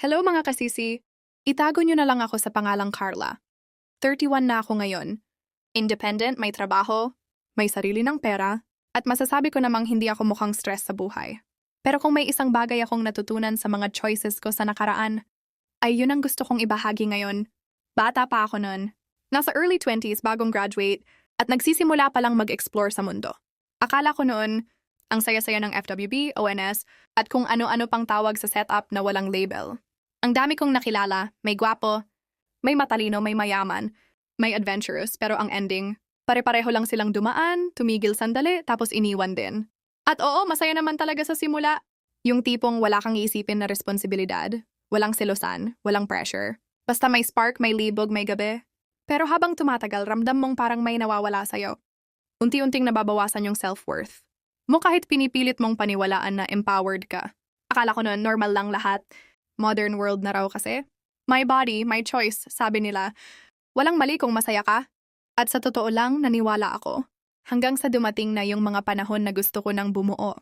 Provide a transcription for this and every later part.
Hello mga kasisi. Itago nyo na lang ako sa pangalang Carla. 31 na ako ngayon. Independent, may trabaho, may sarili ng pera, at masasabi ko namang hindi ako mukhang stress sa buhay. Pero kung may isang bagay akong natutunan sa mga choices ko sa nakaraan, ay yun ang gusto kong ibahagi ngayon. Bata pa ako noon. Nasa early 20s bagong graduate at nagsisimula pa lang mag-explore sa mundo. Akala ko noon, ang saya-saya ng FWB, ONS, at kung ano-ano pang tawag sa setup na walang label. Ang dami kong nakilala, may gwapo, may matalino, may mayaman, may adventurous, pero ang ending, pare-pareho lang silang dumaan, tumigil sandali, tapos iniwan din. At oo, masaya naman talaga sa simula. Yung tipong wala kang iisipin na responsibilidad, walang selosan, walang pressure. Basta may spark, may libog, may gabi. Pero habang tumatagal, ramdam mong parang may nawawala sa'yo. Unti-unting nababawasan yung self-worth. Mo kahit pinipilit mong paniwalaan na empowered ka. Akala ko noon normal lang lahat. Modern world na raw kasi. My body, my choice, sabi nila. Walang mali kung masaya ka. At sa totoo lang, naniwala ako. Hanggang sa dumating na yung mga panahon na gusto ko nang bumuo.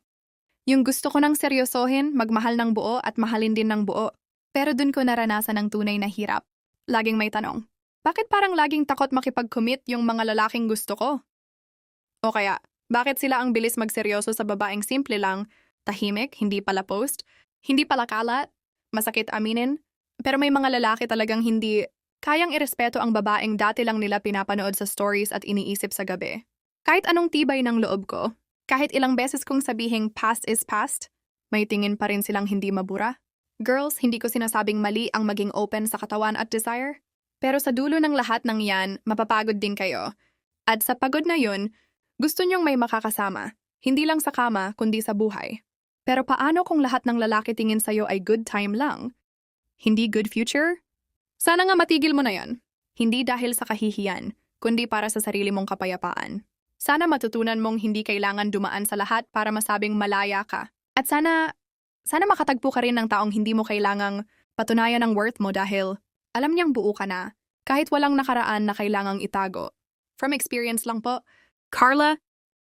Yung gusto ko nang seryosohin, magmahal ng buo at mahalin din ng buo. Pero dun ko naranasan ang tunay na hirap. Laging may tanong. Bakit parang laging takot makipag-commit yung mga lalaking gusto ko? O kaya, bakit sila ang bilis magseryoso sa babaeng simple lang, tahimik, hindi pala post, hindi pala kalat, masakit aminin, pero may mga lalaki talagang hindi kayang irespeto ang babaeng dati lang nila pinapanood sa stories at iniisip sa gabi. Kahit anong tibay ng loob ko, kahit ilang beses kong sabihing past is past, may tingin pa rin silang hindi mabura. Girls, hindi ko sinasabing mali ang maging open sa katawan at desire. Pero sa dulo ng lahat ng yan, mapapagod din kayo. At sa pagod na yun, gusto niyong may makakasama. Hindi lang sa kama, kundi sa buhay. Pero paano kung lahat ng lalaki tingin sa'yo ay good time lang? Hindi good future? Sana nga matigil mo na yan. Hindi dahil sa kahihiyan, kundi para sa sarili mong kapayapaan. Sana matutunan mong hindi kailangan dumaan sa lahat para masabing malaya ka. At sana, sana makatagpo ka rin ng taong hindi mo kailangang patunayan ang worth mo dahil alam niyang buo ka na, kahit walang nakaraan na kailangang itago. From experience lang po, Carla,